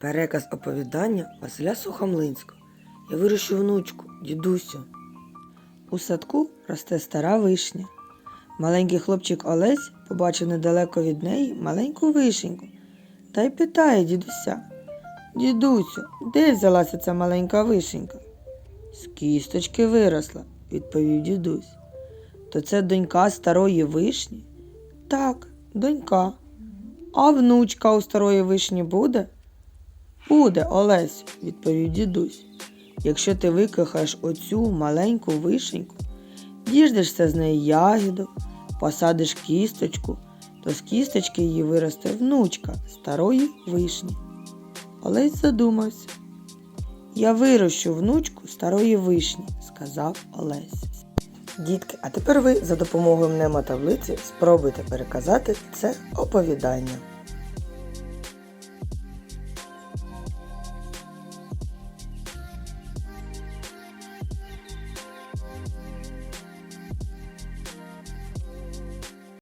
Переказ оповідання Василя Сухомлинського. Я вирощу внучку, дідусю. У садку росте стара вишня. Маленький хлопчик Олесь побачив недалеко від неї маленьку вишеньку та й питає дідуся. Дідусю, де взялася ця маленька вишенька? З кісточки виросла, відповів дідусь. То це донька старої вишні? Так, донька. А внучка у старої вишні буде? Буде, Олесь, відповів дідусь. Якщо ти викохаєш оцю маленьку вишеньку, діждешся з неї ягіду, посадиш кісточку, то з кісточки її виросте внучка старої вишні. Олесь задумався. Я вирощу внучку старої вишні, сказав Олесь. Дітки, а тепер ви за допомогою мнемотаблиці спробуйте переказати це оповідання.